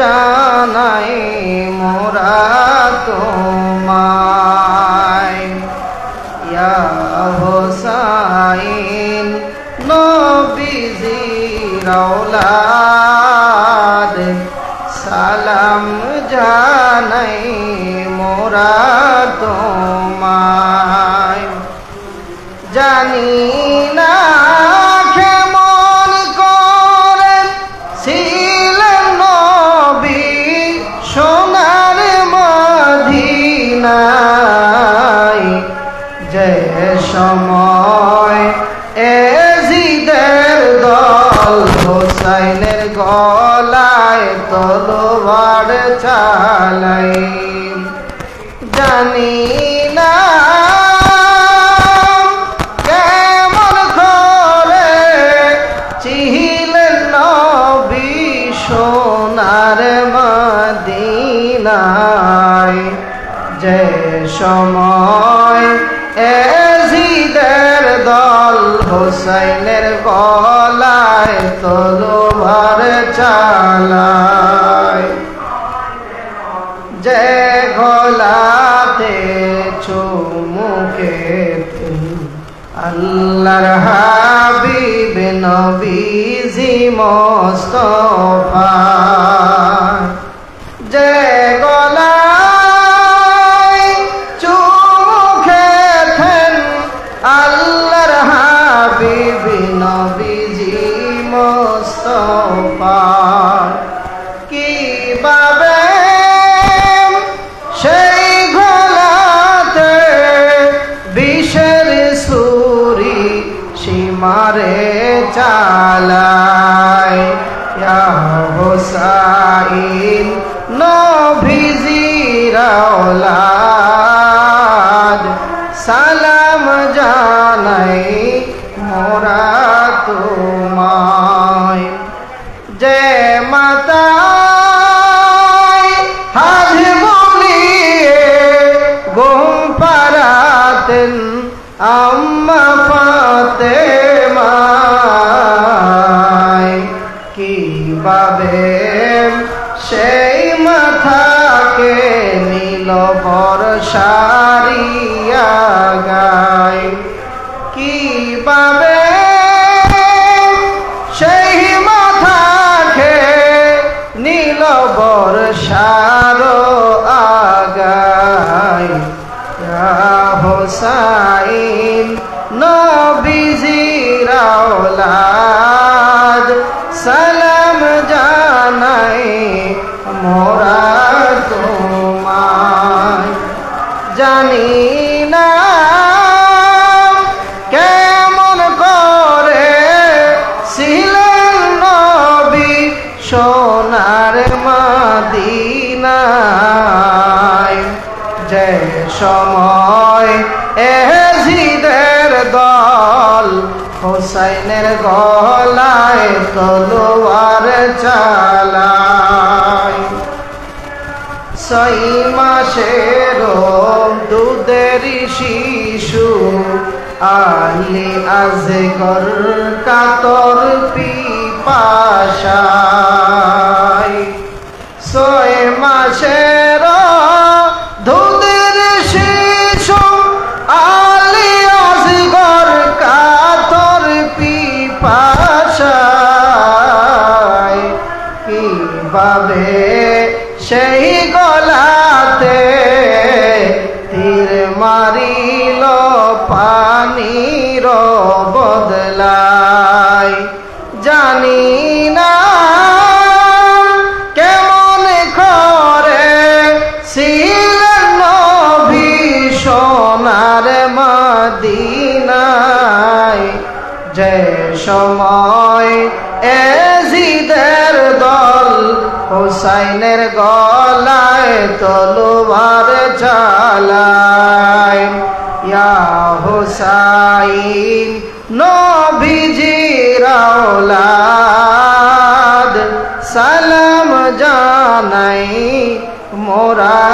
জানাই মোরা তোমায়। ইয়া হোসাইন নবীজির আওলাদ সালাম জানাই মোরা তোমায়। জানি না সময় এজিদের দল হোসাইনের গলায় তলোয়ার চালাই। জানি না কেমন করে চিহিলেন নবী সোনার মদিনায়। যে সময় এজিদের দল হোসাইনের গলায় তলোয়ার চালায়। যে গলাতে চুমুকে আল্লাহর হাবিব নবীজি মোস্তফা। যে মোস্তফা কীভাবে সেই গলাতে বিষের সুরি সীমারে চালায়? হোসাইন নভিজির আওলাদ সালাম জানাই মোরা আম্মা ফাতে কীভাবে সেই মাথাকে নীল বর সারিয়া কীভাবে জানি না কেমন করে ছিলেন নবী সোনার মদিনায়? যে সময় এজিদের দল হোসাইনের গলায় তলোয়ার চালায় ছয় মাসের দুধের শিশু। আলি আজগর কাতর পিপাসায়। ছয় মাসের দুধের শিশু আলি আজগর কাতর পিপাসায়। কীভাবে সেই গলাতে তীর মারিল পানির বদলায়। জানি না কেমন করে ছিলেন নবী সোনার মদিনায়। যে সময় এজিদের দল হোসাইনের গলায় তলোবার চালায় ইয়া হোসাইন নভিজির সালাম জানাই মোরা